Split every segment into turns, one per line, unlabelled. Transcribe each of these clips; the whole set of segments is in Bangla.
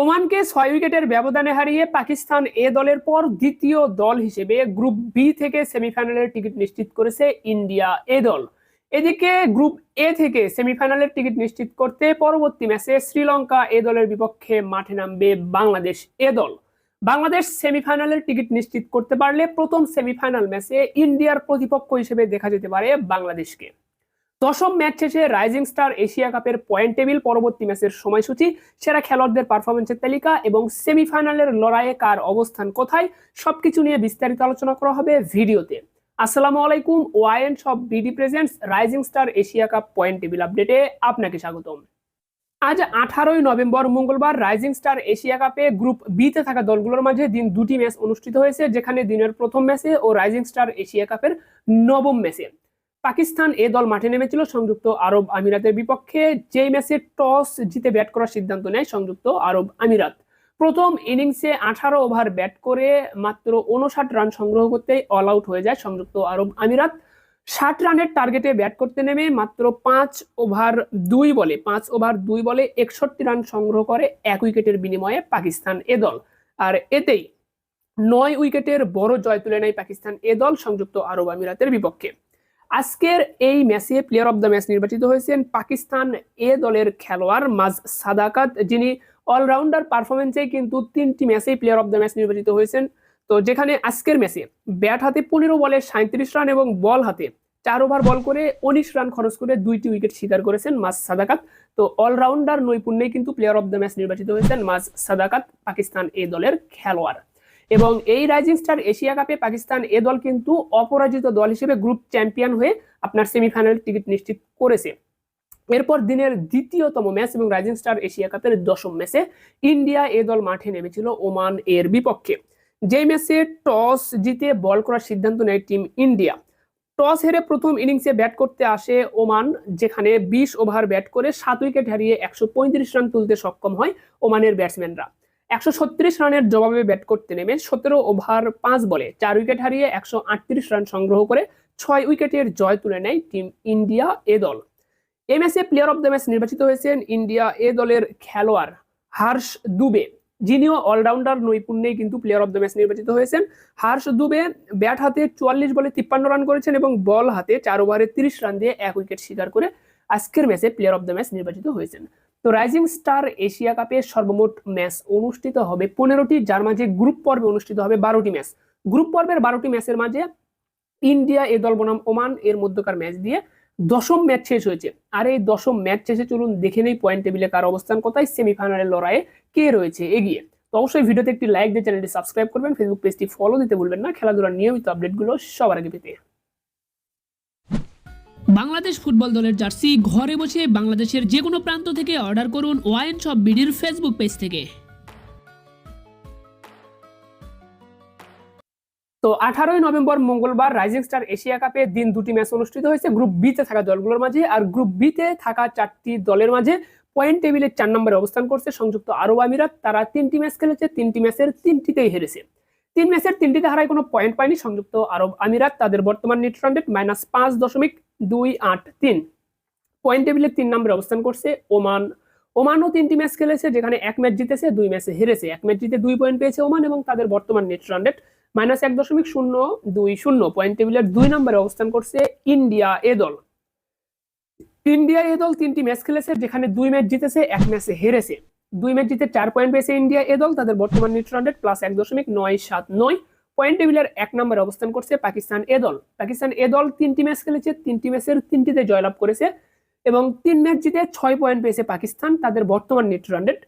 ওমানকে ছয় উইকেটের ব্যবধানে হারিয়ে পাকিস্তান এ দলের পর দ্বিতীয় দল হিসেবে গ্রুপ বি থেকে সেমিফাইনালের টিকিট নিশ্চিত করেছে ইন্ডিয়া এ দল। এদিকে গ্রুপ এ থেকে সেমিফাইনালের টিকিট নিশ্চিত করতে পরবর্তী ম্যাচে শ্রীলঙ্কা এ দলের বিপক্ষে মাঠে নামবে বাংলাদেশ এ দল। বাংলাদেশ সেমিফাইনালের টিকিট নিশ্চিত করতে পারলে প্রথম সেমিফাইনাল ম্যাচে ইন্ডিয়ার প্রতিপক্ষ হিসেবে দেখা যেতে পারে বাংলাদেশকে। দশম ম্যাচ শেষে রাইজিং স্টার এশিয়া কাপের পয়েন্ট টেবিল পরবর্তী ম্যাচের সময়সূচি। সেরা খেলোয়াড়দের পারফরমেন্সের তালিকা এবং সেমিফাইনালের লড়াইয়ে কার অবস্থান কোথায়, সবকিছু নিয়ে বিস্তারিত আলোচনা করা হবে ভিডিওতে। আসসালামু আলাইকুম, wine shop BD presents, rising star Asia cup point table আপডেটে আপনাকে স্বাগতম। আজ আঠারোই নভেম্বর মঙ্গলবার রাইজিং স্টার এশিয়া কাপে গ্রুপ বিতে থাকা দলগুলোর মাঝে দিন দুটি ম্যাচ অনুষ্ঠিত হয়েছে, যেখানে দিনের প্রথম ম্যাচে ও রাইজিং স্টার এশিয়া কাপের নবম ম্যাচে। পাকিস্তান এ দল মাঠে নেমেছিল। সংযুক্ত আরব আমিরাতের বিপক্ষে যেই ম্যাচে টস জিতে ব্যাট করার সিদ্ধান্ত নেয় সংযুক্ত আরব আমিরাত। প্রথম ইনিংসে আঠারো ওভার ব্যাট করে মাত্র উনষাট রান সংগ্রহ করতে অল আউট হয়ে যায় সংযুক্ত আরব আমিরাত। ষাট রানের টার্গেটে ব্যাট করতে নেমে মাত্র পাঁচ ওভার দুই বলে, পাঁচ ওভার দুই বলে একষট্টি রান সংগ্রহ করে এক উইকেটের বিনিময়ে পাকিস্তান এ দল। আর এতেই নয় উইকেটের বড় জয় তুলে নেয় পাকিস্তান এ দল সংযুক্ত আরব আমিরাতের বিপক্ষে। আজকের এই ম্যাচে প্লেয়ার অফ দ্য ম্যাচ নির্বাচিত হয়েছেন পাকিস্তান এ দলের খেলোয়াড় মাজ সাদাকাত, যিনি অলরাউন্ডার পারফরমেন্সে কিন্তু তিনটি ম্যাচেই প্লেয়ার অফ দ্য ম্যাচ নির্বাচিত হয়েছেন। তো যেখানে আজকের ম্যাচে ব্যাট হাতে পনেরো বলে সাঁত্রিশ রান এবং বল হাতে চার ওভার বল করে উনিশ রান খরচ করে দুইটি উইকেট শিকার করেছেন মাজ সাদাকাত। তো অলরাউন্ডার নৈপুণ্যে কিন্তু প্লেয়ার অফ দ্য ম্যাচ নির্বাচিত হয়েছেন মাজ সাদাকাত, পাকিস্তান এ দলের খেলোয়াড়। এবং এই রাইজিং স্টার এশিয়া কাপে পাকিস্তান এ দল কিন্তু অপরাজিত দল হিসেবে গ্রুপ চ্যাম্পিয়ন হয়ে আপনার সেমিফাইনাল টিকিট নিশ্চিত করেছে। এরপর দিনের দ্বিতীয়তম ম্যাচ এবং রাইজিং স্টার এশিয়া কাপের দশম ম্যাচে ইন্ডিয়া এ দল মাঠে নেমেছিল ওমান এর বিপক্ষে। যেই ম্যাচে টস জিতে বল করার সিদ্ধান্ত নেয় টিম ইন্ডিয়া। টস হেরে প্রথম ইনিংসে ব্যাট করতে আসে ওমান, যেখানে বিশ ওভার ব্যাট করে সাত উইকেট হারিয়ে একশো পঁয়ত্রিশ রান তুলতে সক্ষম হয় ওমানের ব্যাটসম্যানরা একশো ছত্রিশ রানের জবাবে ব্যাট করতে নেমে সতেরো ওভার পাঁচ বলে চার উইকেট হারিয়ে একশো আটত্রিশ রান সংগ্রহ করে ছয় উইকেটের জয় তুলে নেয় টিম ইন্ডিয়া এ দল। এই ম্যাচে প্লেয়ার অফ দ্য ম্যাচ নির্বাচিত হয়েছেন ইন্ডিয়া এ দলের খেলোয়াড় হার্ষ দুবে। যিনিও অলরাউন্ডার নৈপুণ্যেই কিন্তু প্লেয়ার অফ দ্য ম্যাচ নির্বাচিত হয়েছেন। হার্ষ দুবে ব্যাট হাতে চুয়াল্লিশ বলে তিপ্পান্ন রান করেছেন এবং বল হাতে চার ওভারে তিরিশ রান দিয়ে এক উইকেট শিকার করে আজকের ম্যাচে প্লেয়ার অফ দ্য ম্যাচ নির্বাচিত হয়েছেন। তো রাইজিং স্টার এশিয়া কাপে সর্বমোট ম্যাচ অনুষ্ঠিত হবে পনেরোটি, যার মাঝে গ্রুপ পর্বে অনুষ্ঠিত হবে বারোটি ম্যাচ গ্রুপ পর্বের বারোটি ম্যাচের মাঝে ইন্ডিয়া এ দল বনাম ওমান এর মধ্যকার ম্যাচ দিয়ে দশম ম্যাচ শেষ হয়েছে। আর এই দশম ম্যাচ শেষে চলুন দেখে নেই পয়েন্ট টেবিলে কার অবস্থান, কোথায় সেমিফাইনালের লড়াইয়ে কে রয়েছে এগিয়ে। তো অবশ্যই ভিডিওতে একটি লাইক দিয়ে চ্যানেলটি সাবস্ক্রাইব করবেন ফেসবুক পেজটি ফলো দিতে ভুলবেন না, খেলাধুলার নিয়মিত আপডেটগুলো সবার আগে পেতে।
বাংলাদেশ ফুটবল দলের জার্সি ঘরে বসে বাংলাদেশের যে কোনো প্রান্ত থেকে অর্ডার করুন ওয়াইন শপ বিডির ফেসবুক পেজ থেকে।
তো আঠারোই নভেম্বর মঙ্গলবার রাইজিং স্টার এশিয়া কাপে দিন দুটি ম্যাচ অনুষ্ঠিত হয়েছে। গ্রুপ বিতে থাকা দলগুলোর মাঝে আর গ্রুপ বিতে থাকা চারটি দলের মাঝে পয়েন্ট টেবিলের চার নম্বরে অবস্থান করছে সংযুক্ত আরব আমিরাত। তারা তিনটি ম্যাচ খেলেছে, তিনটি ম্যাচের তিনটিতেই হেরেছে। তিন ম্যাচের তিনটিতে হারায় কোনো পয়েন্ট পায়নি সংযুক্ত আরব আমিরাত। তাদের বর্তমান নেট রান রেট মাইনাস পাঁচ দশমিক দুই আট তিন। পয়েন্ট টেবিলের তিন নম্বরে অবস্থান করছে ওমান। ওমানও তিনটি ম্যাচ খেলেছে, যেখানে এক ম্যাচ জিতেছে, দুই ম্যাচে হেরেছে। এক ম্যাচ জিতে দুই পয়েন্ট পেয়েছে ওমান এবং তাদের বর্তমান নেট রান রেট মাইনাস এক দশমিক শূন্য দুই শূন্য। পয়েন্ট টেবিলের দুই নম্বরে অবস্থান করছে ইন্ডিয়া এ দল। ইন্ডিয়া এ দল তিনটি ম্যাচ খেলেছে, যেখানে দুই ম্যাচ জিতেছে, এক ম্যাচে হেরেছে। দুই ম্যাচ জিতে চার পয়েন্ট পেয়েছে ইন্ডিয়া এ দল, তাদের বর্তমান নেট রান রেট প্লাস এক দশমিক নয় সাত নয়। পয়েন্ট টেবিলের এক নম্বরে অবস্থান করছে পাকিস্তান এ দল। পাকিস্তান এ দল তিনটি ম্যাচ খেলেছে, তিনটি ম্যাচের তিনটিতে জয়লাভ করেছে এবং তিন ম্যাচ জিতে ছয় পয়েন্ট পেয়েছে পাকিস্তান, তাদের বর্তমান নেট রান রেট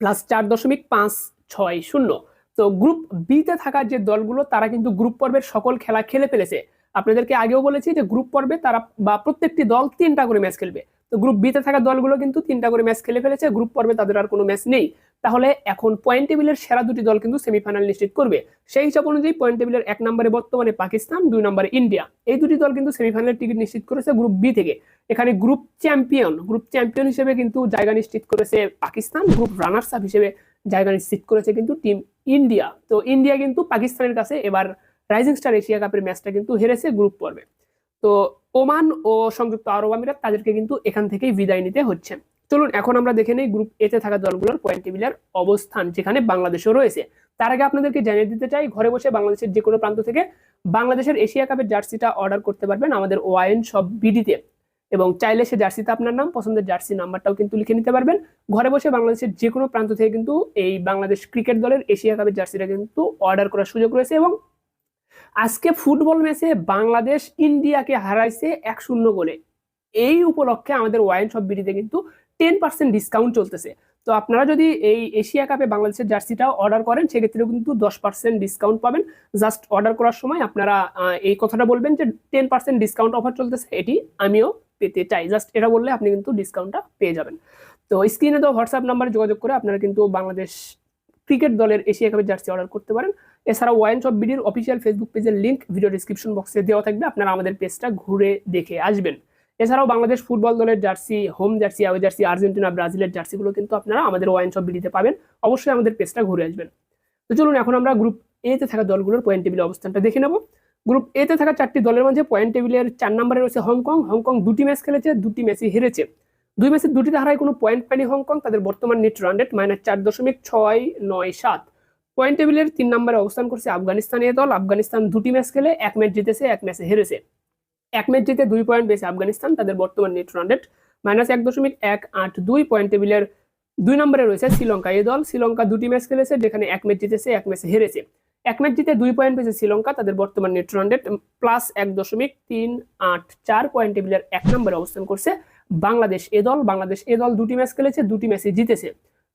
প্লাস চার দশমিক পাঁচ ছয় শূন্য। তো গ্রুপ বিতে থাকা যে দলগুলো, তারা কিন্তু গ্রুপ পর্বের সকল খেলা খেলে ফেলেছে। আপনাদেরকে আগেও বলেছি যে গ্রুপ পর্বে তারা বা প্রত্যেকটি দল তিনটা করে ম্যাচ খেলবে। তো গ্রুপ বিতে থাকা দলগুলো কিন্তু তিনটা করে ম্যাচ খেলে ফেলেছে গ্রুপ পর্বে তাদের আর কোনো ম্যাচ নেই। তাহলে এখন পয়েন্ট টেবিলের সেরা দুটি দল কিন্তু সেমিফাইনাল নিশ্চিত করবে। সেই হিসাব অনুযায়ী পয়েন্ট টেবিলের এক নম্বরে বর্তমানে পাকিস্তান, দুই নম্বরে ইন্ডিয়া। এই দুটি দল কিন্তু সেমিফাইনালের টিকিট নিশ্চিত করেছে গ্রুপ বি থেকে। এখানে গ্রুপ চ্যাম্পিয়ন গ্রুপ চ্যাম্পিয়ন হিসেবে কিন্তু জায়গা নিশ্চিত করেছে পাকিস্তান গ্রুপ রানার্স আপ হিসেবে জায়গা নিশ্চিত করেছে কিন্তু টিম ইন্ডিয়া। তো ইন্ডিয়া কিন্তু পাকিস্তানের কাছে এবার রাইজিং স্টার এশিয়া কাপের ম্যাচটা কিন্তু হেরেছে গ্রুপ পর্বে। তো ওমান ও সংযুক্ত আরব আমিরাত তাদেরকে কিন্তু এখান থেকেই বিদায় নিতে হচ্ছে। চলুন, এখন আমরা দেখে নেই গ্রুপ এতে থাকা দলগুলোর পয়েন্ট টেবিলের অবস্থান, যেখানে বাংলাদেশও রয়েছে। তার আগে আপনাদেরকে জানিয়ে দিতে চাই, ঘরে বসে বাংলাদেশের যে কোনো প্রান্ত থেকে বাংলাদেশের এশিয়া কাপের জার্সিটা অর্ডার করতে পারবেন আমাদের ওয়াইন সব বিডিতে এবং চাইলে সে জার্সিতে আপনার নাম, পছন্দের জার্সি নাম্বারটাও কিন্তু লিখে নিতে পারবেন। ঘরে বসে বাংলাদেশের যে কোনো প্রান্ত থেকে কিন্তু এই বাংলাদেশ ক্রিকেট দলের এশিয়া কাপের জার্সিটা কিন্তু অর্ডার করার সুযোগ রয়েছে এবং আজকে ফুটবল ম্যাচে বাংলাদেশ ইন্ডিয়াকে হারাইছে এক শূন্য গোলে। এই উপলক্ষে আমাদের ওয়াইন সব বিডিতে কিন্তু টেন পার্সেন্ট ডিসকাউন্ট চলতেছে। তো আপনারা যদি এই এশিয়া কাপে বাংলাদেশের জার্সিটাও অর্ডার করেন, সেক্ষেত্রেও কিন্তু দশ পার্সেন্ট ডিসকাউন্ট পাবেন। জাস্ট অর্ডার করার সময় আপনারা এই কথাটা বলবেন যে টেন পার্সেন্ট ডিসকাউন্ট অফার চলতেছে, এটি আমিও পেতে চাই। জাস্ট এটা বললে আপনি কিন্তু ডিসকাউন্টটা পেয়ে যাবেন। তো স্ক্রিনে তো হোয়াটসঅ্যাপ নাম্বারে যোগাযোগ করে আপনারা কিন্তু বাংলাদেশ ক্রিকেট দলের এশিয়া কাপের জার্সি অর্ডার করতে পারেন। এছাড়া ওয়াইন শপ বিডির অফিসিয়াল ফেসবুক পেজের লিঙ্ক ভিডিও ডিসক্রিপশন বক্সে দেওয়া থাকবে। আপনারা আমাদের পেজটা ঘুরে দেখে আসবেন। এছাড়াও বাংলাদেশ ফুটবল দলের jersey, home jersey away jersey, Argentina, ব্রাজিলের জার্সিগুলো কিন্তু আপনারা আমাদের ওয়াইন শপ বিডিতে পাবেন। অবশ্যই আমাদের পেজটা ঘুরে আসবেন। তো চলুন, এখন আমরা গ্রুপ এ তে থাকা দলগুলোর পয়েন্ট টেবিলের অবস্থানটা দেখে নেব। গ্রুপ এ তে থাকা চারটি দলের মধ্যে পয়েন্ট টেবিলের চার নম্বরে রয়েছে হংকং। হংকং দুটি ম্যাচ খেলেছে, দুটি ম্যাচই হেরেছে। দুই ম্যাচের দুটি ধারায় কোনো পয়েন্ট পায়নি হংকং। তাদের বর্তমান নেট রান রেট মাইনাস চার দশমিক ছয় নয় সাত। পয়েন্ট টেবিলের তিন নম্বরে অবস্থান করছে আফগানিস্তান এ দল। আফগানিস্তান দুটি ম্যাচ খেলে, এক ম্যাচ জিতেছে, এক ম্যাচে হেরেছে। এক ম্যাচ জিতে দুই পয়েন্ট পেয়েছে আফগানিস্তান, তাদের বর্তমান নেট রান রেট মাইনাস এক দশমিক এক আট দুই পয়েন্ট টেবিলের দুই নম্বরে রয়েছে শ্রীলঙ্কা। এই দল শ্রীলঙ্কা দুটি ম্যাচ খেলেছে, যেখানে এক ম্যাচ জিতেছে এক ম্যাচে হেরেছে। এক ম্যাচ জিতে দুই পয়েন্ট পেয়েছে শ্রীলঙ্কা, তাদের বর্তমান নেট রান রেট প্লাস এক দশমিক তিন আট চার পয়েন্ট টেবিলের এক নম্বরে অবস্থান করছে বাংলাদেশ। এ দল, বাংলাদেশ এ দল দুটি ম্যাচ খেলেছে, দুটি ম্যাচে জিতেছে।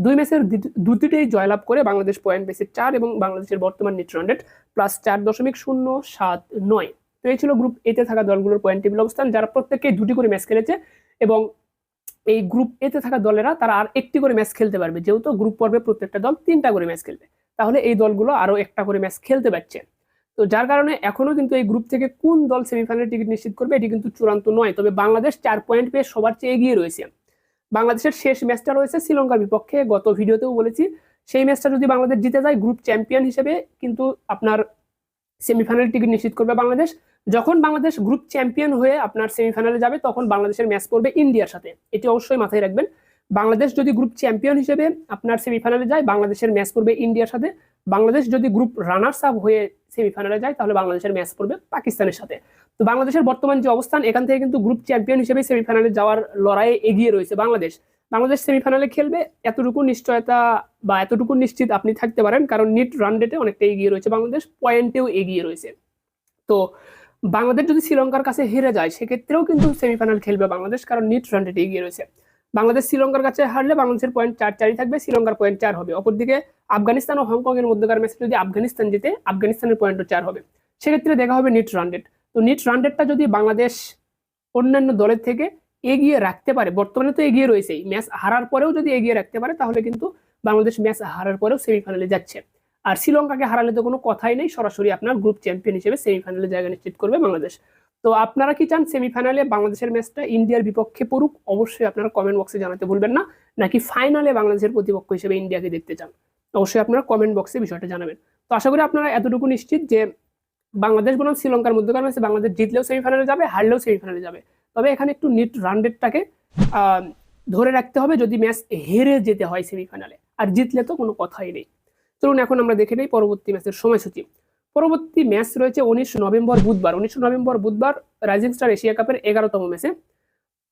দুই ম্যাচের দুটি- দুটিতেই জয়লাভ করে বাংলাদেশ পয়েন্ট পেয়েছে চার এবং বাংলাদেশের বর্তমান নেট রান রেট প্লাস চার দশমিক শূন্য সাত নয়। তো এই ছিল গ্রুপ এতে থাকা দলগুলোর পয়েন্ট টেবিল অবস্থান, যারা প্রত্যেকেই দুটি করে ম্যাচ খেলেছে এবং এই গ্রুপ এতে থাকা দলেরা তারা আর একটি করে ম্যাচ খেলতে পারবে। যেহেতু গ্রুপ পর্বে প্রত্যেকটা দল তিনটা করে ম্যাচ খেলবে। তাহলে এই দলগুলো আরও একটা করে ম্যাচ খেলতে পারছে। তো যার কারণে এখনও কিন্তু এই গ্রুপ থেকে কোন দল সেমিফাইনাল টিকিট নিশ্চিত করবে, এটি কিন্তু চূড়ান্ত নয়। তবে বাংলাদেশ চার পয়েন্ট পেয়ে সবার চেয়ে এগিয়ে রয়েছে। বাংলাদেশের শেষ ম্যাচটা রয়েছে শ্রীলঙ্কার বিপক্ষে, গত ভিডিওতেও বলেছি, সেই ম্যাচটা যদি বাংলাদেশ জিতে যায় গ্রুপ চ্যাম্পিয়ন হিসেবে কিন্তু আপনার সেমিফাইনাল টিকিট নিশ্চিত করবে বাংলাদেশ। যখন বাংলাদেশ গ্রুপ চ্যাম্পিয়ন হয়ে আপনার সেমিফাইনালে যাবে, তখন বাংলাদেশের ম্যাচ করবে ইন্ডিয়ার সাথে। এটি অবশ্যই মাথায় রাখবেন। বাংলাদেশ যদি গ্রুপ চ্যাম্পিয়ন হিসেবে আপনার সেমিফাইনালে যায়, বাংলাদেশের ম্যাচ করবে ইন্ডিয়ার সাথে। বাংলাদেশ যদি গ্রুপ রানার্স আপ হয়ে সেমিফাইনালে যায়, তাহলে বাংলাদেশের ম্যাচ করবে পাকিস্তানের সাথে। তো বাংলাদেশের বর্তমান যে অবস্থান, এখান থেকে কিন্তু গ্রুপ চ্যাম্পিয়ন হিসেবে সেমিফাইনালে যাওয়ার লড়াইয়ে এগিয়ে রয়েছে বাংলাদেশ। বাংলাদেশ সেমিফাইনালে খেলবে, এতটুকু নিশ্চয়তা বা এতটুকু নিশ্চিত আপনি থাকতে পারেন, কারণ নিট রান রেটে অনেকটা এগিয়ে রয়েছে। বাংলাদেশ পয়েন্টেও এগিয়ে রয়েছে। তো বাংলাদেশ যদি শ্রীলঙ্কার কাছে হেরে যায়, সেক্ষেত্রেও কিন্তু সেমিফাইনাল খেলবে বাংলাদেশ, কারণ নিট রান রেটে এগিয়ে রয়েছে। বাংলাদেশ শ্রীলঙ্কার কাছে হারলে বাংলাদেশের পয়েন্ট চার চারই থাকবে, শ্রীলঙ্কার পয়েন্ট চার হবে। অপরদিকে আফগানিস্তান ও হংকং এর মধ্যকার ম্যাচে যদি আফগানিস্তান জিতে, আফগানিস্তানের পয়েন্টও চার হবে। সেক্ষেত্রে দেখা হবে নিট রান রেট তো নিট রান রেটটা যদি বাংলাদেশ অন্যান্য দলের থেকে এগিয়ে রাখতে পারে। বর্তমানে তো এগিয়ে রয়েছেই। ম্যাচ হারার পরেও যদি এগিয়ে রাখতে পারে, তাহলে কিন্তু বাংলাদেশ ম্যাচ হারার পরেও সেমিফাইনালে যাচ্ছে। আর শ্রীলঙ্কাকে হারালে তো কোনো কথাই নেই। সরাসরি আপনার গ্রুপ চ্যাম্পিয়ন হিসেবে সেমিফাইনালে জায়গা নিশ্চিত করবে বাংলাদেশ। তো আপনারা কি চান সেমিফাইনালে বাংলাদেশের ম্যাচটা ইন্ডিয়ার বিপক্ষে পড়ুক? অবশ্যই আপনারা কমেন্ট বক্সে জানাতে ভুলবেন না। নাকি ফাইনালে বাংলাদেশের প্রতিপক্ষ হিসেবে ইন্ডিয়াকে দেখতে চান? অবশ্যই আপনারা কমেন্ট বক্সে বিষয়টা জানাবেন। তো আশা করি আপনারা এতটুকু নিশ্চিত যে বাংলাদেশ বনাম শ্রীলঙ্কার মধ্যকার ম্যাচে বাংলাদেশ জিতলেও সেমিফাইনালে যাবে, হারলেও সেমিফাইনালে যাবে। তবে এখানে একটু নিট রান রেটটাকে ধরে রাখতে হবে যদি ম্যাচ হেরে যেতে হয় সেমিফাইনালে আর জিতলে তো কোনো কথাই নেই। চলুন এখন আমরা দেখে নেই পরবর্তী ম্যাচের সময়সূচি। পরবর্তী ম্যাচ রয়েছে উনিশ নভেম্বর বুধবার। উনিশ নভেম্বর বুধবার রাইজিং স্টার এশিয়া কাপের এগারোতম ম্যাচে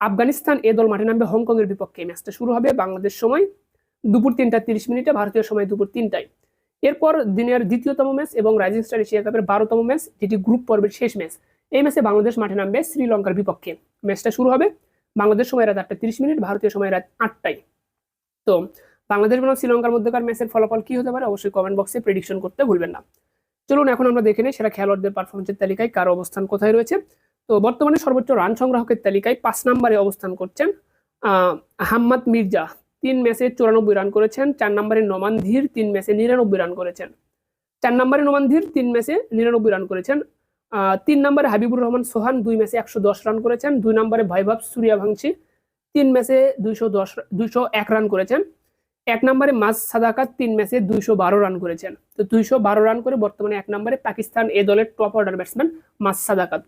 আফগানিস্তান এ দল মাঠে নামবে হংকং এর বিপক্ষে ম্যাচটা শুরু হবে বাংলাদেশ সময় দুপুর তিনটা তিরিশ মিনিটে, ভারতীয় সময় দুপুর তিনটায়। এরপর দিনের দ্বিতীয়তম ম্যাচ এবং রাইজিং স্টার এশিয়া কাপের বারোতম ম্যাচ যেটি গ্রুপ পর্বের শেষ ম্যাচ এই ম্যাচে বাংলাদেশ মাঠে নামবে শ্রীলঙ্কার বিপক্ষে। ম্যাচটা শুরু হবে বাংলাদেশ সময় রাত আটটা তিরিশ মিনিট ভারতীয় সময় রাত আটটায়। তো বাংলাদেশ বনাম শ্রীলঙ্কার মধ্যকার ম্যাচের ফলাফল কি হতে পারে অবশ্যই কমেন্ট বক্সে প্রেডিকশন করতে ভুলবেন না। চলুন এখন আমরা দেখে নিই সেরা খেলোয়াড়দের পারফরমেন্সের তালিকায় কার অবস্থান কোথায় রয়েছে। তো বর্তমানে সর্বোচ্চ রান সংগ্রাহকের তালিকায় পাঁচ নম্বরে অবস্থান করছেন আহ, হাম্মাদ মির্জা। তিন ম্যাচে চুরানব্বই রান করেছেন চার নম্বরে নোমান ধীর তিন ম্যাচে নিরানব্বই রান করেছেন। চার নম্বরে নোমান ধীর তিন ম্যাচে নিরানব্বই রান করেছেন তিন নম্বরে হাবিবুর রহমান সোহান দুই ম্যাচে একশো দশ রান করেছেন। দুই নম্বরে ভৈভব সূর্যভাংশী তিন ম্যাচে দুইশো দশ দুইশো এক রান করেছেন। এক নম্বরে মাস সাদাকাত তিন ম্যাচে দুইশো বারো রান করেছেন। তো দুইশো বারো রান করে বর্তমানে এক নম্বরে পাকিস্তান এ দলের top order batsman Maaz Sadaqat.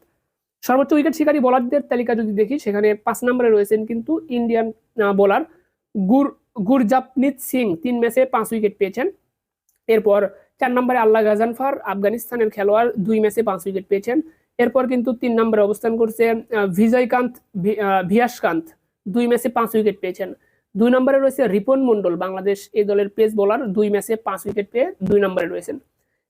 সর্বোচ্চ উইকেট শিকারী বোলারদের তালিকা যদি দেখি, সেখানে পাঁচ নম্বরে রয়েছেন কিন্তু ইন্ডিয়ান বোলার গুর গুরজাপনিত সিং তিন ম্যাচে পাঁচ উইকেট পেয়েছেন। এরপর চার নম্বরে আল্লাহ গাজানফার, আফগানিস্তানের খেলোয়াড়, দুই ম্যাচে পাঁচ উইকেট পেয়েছেন। এরপর কিন্তু তিন নম্বরে অবস্থান করছে বিজয়কান্ত ভিয়াসকান্ত, দুই ম্যাচে পাঁচ উইকেট পেয়েছেন। দুই নম্বরে রয়েছে রিপন মন্ডল বাংলাদেশ এই দলের পেস বোলার, দুই ম্যাচে পাঁচ উইকেট পেয়ে দুই নম্বরে রয়েছেন।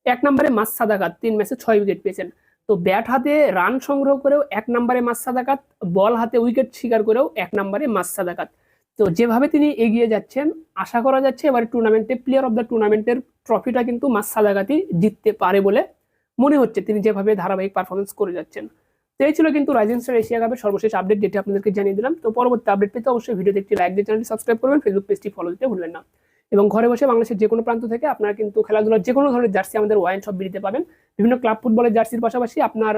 এক নম্বরে মাস সাদাকাত, তিন ম্যাচে ছয় উইকেট পেয়েছেন। তো ব্যাট হাতে রান সংগ্রহ করেও এক নম্বরে মাস সাদাকাত, বল হাতে উইকেট শিকার করেও এক নম্বরে মাস সাদাকাত। তো যেভাবে তিনি এগিয়ে যাচ্ছেন, আশা করা যাচ্ছে এবার টুর্নামেন্টে প্লেয়ার অব দ্য টুর্নামেন্টের ট্রফিটা কিন্তু মাস সাদাকাতি জিততে পারে বলে মনে হচ্ছে তিনি যেভাবে ধারাবাহিক পারফরমেন্স করে যাচ্ছেন। তো এই ছিল কিন্তু রাইজিং স্টার এশিয়া কাপের সর্বশেষ আপডেট যেটি আপনাদেরকে জানিয়ে দিলাম। তো পরবর্তী আপডেট পেতে অবশ্যই ভিডিওতে একটি লাইক দিয়ে চ্যানেলটি সাবস্ক্রাইব করবেন ফেসবুক পেজটি ফলো দিতে ভুলবেন না। এবং ঘরে বসে বাংলাদেশের যে কোনো প্রান্ত থেকে আপনারা কিন্তু খেলাধুলার যে কোনো ধরনের জার্সি আমাদের ওয়াইন সব বিড়িতে পাবেন। বিভিন্ন ক্লাব ফুটবলের জার্সির পাশাপাশি আপনার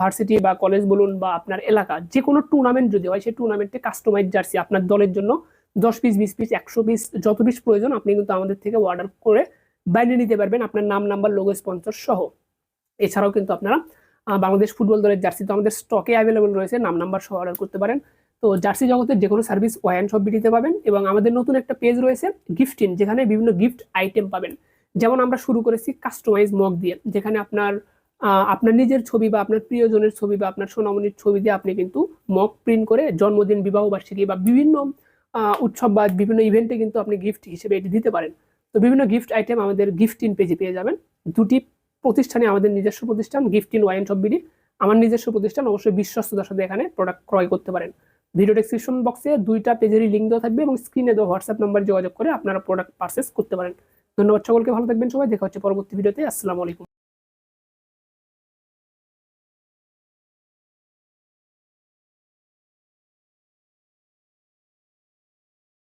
ভার্সিটি বা কলেজ বলুন বা আপনার এলাকা, যে কোনো টুর্নামেন্ট যদি হয়, সেই টুর্নামেন্টে কাস্টমাইজ জার্সি আপনার দলের জন্য দশ পিস বিশ পিস একশো পিস যত পিস প্রয়োজন, আপনি কিন্তু আমাদের থেকে অর্ডার করে বাইরে নিতে পারবেন। আপনার নাম নাম্বার লোগো স্পন্সর সহ। এছাড়াও কিন্তু আপনারা বাংলাদেশ ফুটবল দলের জার্সি তো আমাদের স্টকে অ্যাভেলেবল রয়েছে, নাম নাম্বার সহ অর্ডার করতে পারেন। তো জার্সি জগতের যে কোনো সার্ভিস ওয়ান সব বিটিতে পাবেন এবং আমাদের নতুন একটা পেজ রয়েছে গিফট ইন যেখানে বিভিন্ন গিফট আইটেম পাবেন। যেমন আমরা শুরু করেছি কাস্টমাইজ মগ দিয়ে, যেখানে আপনার আপনার নিজের ছবি বা আপনার প্রিয়জনের ছবি বা আপনার সোনামণির ছবি দিয়ে আপনি কিন্তু মগ প্রিন্ট করে জন্মদিন, বিবাহ বার্ষিকী বা বিভিন্ন উৎসব বা বিভিন্ন ইভেন্টে কিন্তু আপনি গিফট হিসেবে এটি দিতে পারেন। তো বিভিন্ন গিফট আইটেম আমাদের গিফট ইন পেজে পেয়ে যাবেন। দুটি প্রতিষ্ঠানে আমাদের নিজস্ব প্রতিষ্ঠান gift in wine shop BD আমার নিজস্ব প্রতিষ্ঠান অবশ্যই বিশ্বস্ততার সাথে এখানে প্রোডাক্ট ক্রয় করতে পারেন। ভিডিও ডেসক্রিপশন বক্সে দুইটা পেজেরই লিঙ্ক দেওয়া থাকবে এবং স্ক্রিনে দেওয়া হোয়াটসঅ্যাপ নাম্বার যোগাযোগ করে আপনারা প্রোডাক্ট পারচেস করতে পারেন। ধন্যবাদ সকলকে, ভালো থাকবেন সবাই, দেখা হচ্ছে পরবর্তী ভিডিওতে আসসালামু আলাইকুম।